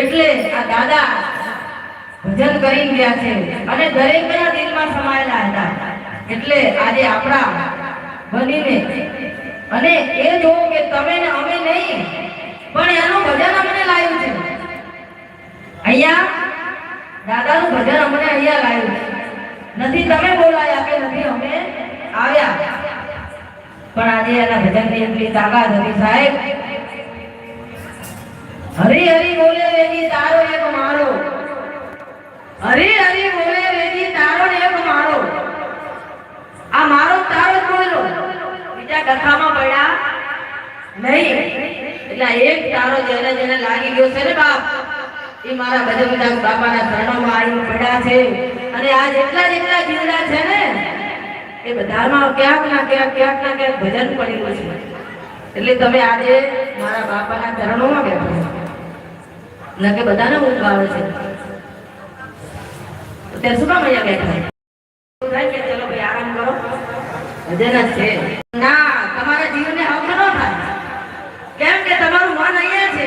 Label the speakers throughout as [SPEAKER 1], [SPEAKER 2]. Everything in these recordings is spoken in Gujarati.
[SPEAKER 1] એટલે આ દાદા ભજન કરી ગયા છે. અને દરેકના દિલમાં સમાયેલા હતા. એટલે આજે આપણા બનીને અને એ જોવો કે તમે ને અમે નહીં, પણ એનું ભજન અમને લાવ્યું છે. અહીંયા દાદાનું ભજન અમને અહીંયા લાવ્યું છે. નથી તમે બોલાયા કે નથી અમે આવ્યા. પણ આજે એના ભજનની એટલી તાકાત હતી સાહેબ. હરી હરી બોલે વેદી તારો એક મારો હરી હરી બોલે રેની તારો ને એક મારો આ મારો તારો બોલો બીજા કથામાં પડ્યા નહીં. એટલે એક તારો જેને જેને લાગી ગયો છે ને બાપ, એ મારા બધા બધા બાપાના શરણોમાં આવીને પડ્યા છે. અને આ જેટલા જેટલા જીવડા છે ને, એ બધામાં ક્યાંક ના ક્યાંક ક્યાંક ના ક્યાંક ભજન પડેલું છે. એટલે તમે આજે મારા બાપાના ચરણોમાં બેઠો છો. કે બધાને ઊંઘ છે? તો ત્યારે શું કામ અહીંયા બેઠા થાય કે ચલો આરામ કરો તમારા જીવને ન થાય કેમ કે તમારું મન અહીંયા છે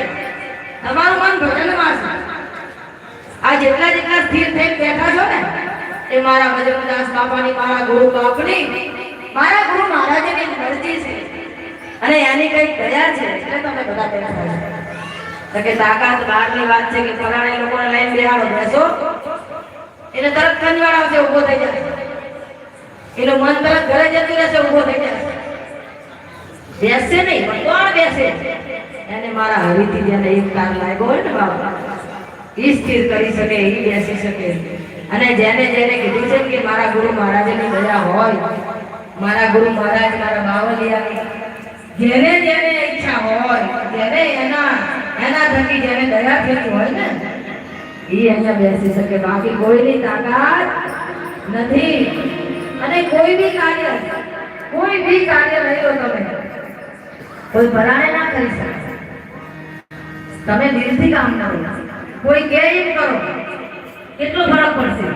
[SPEAKER 1] તમારું મન ભજનમાં આ જેટલા જેટલા સ્થિર બેઠા છો ને એ મારા ભજનદાસ બાપાની મારા ગુરુ બાપની મારા ગુરુ મહારાજની મરજી છે અને એની કઈ દયા છે એટલે તમે બધા બેઠા છો કે તાકાત બહારની વાત છે કે ફલાણા લોકોને લઈને બેહાડો બેસો એને તરત કંજવાળ આવશે, ઊભો થઈ જાય. એનું મન તરત ઘરે જતું રહેશે, ઊભો થઈ જાય. બેસશે નહીં પણ કોણ બેસે. એને મારા હરીથી જેને એક તાર લાગ્યો હોય ને બાબા એ સ્થિર કરી શકે એ બેસી શકે. અને જેને જેને કીધું છે કે મારા ગુરુ મહારાજની દયા હોય, મારા ગુરુ મહારાજ મારા બાવલિયાની, જેને જેને ઈચ્છા હોય, જેને એના એના થકી જેને દયા થતી હોય ને ઈ અહીંયા બેસી શકે. બાકી કોઈની તાકાત નથી. અને કોઈ બી કાર્ય, કોઈ બી કાર્ય લઈ લો તમે. કોઈ ભરાણે ના કરી શકે. તમે દિલથી કામ કરો. કોઈ કે એમ કરો. કેટલો ફરક પડશે?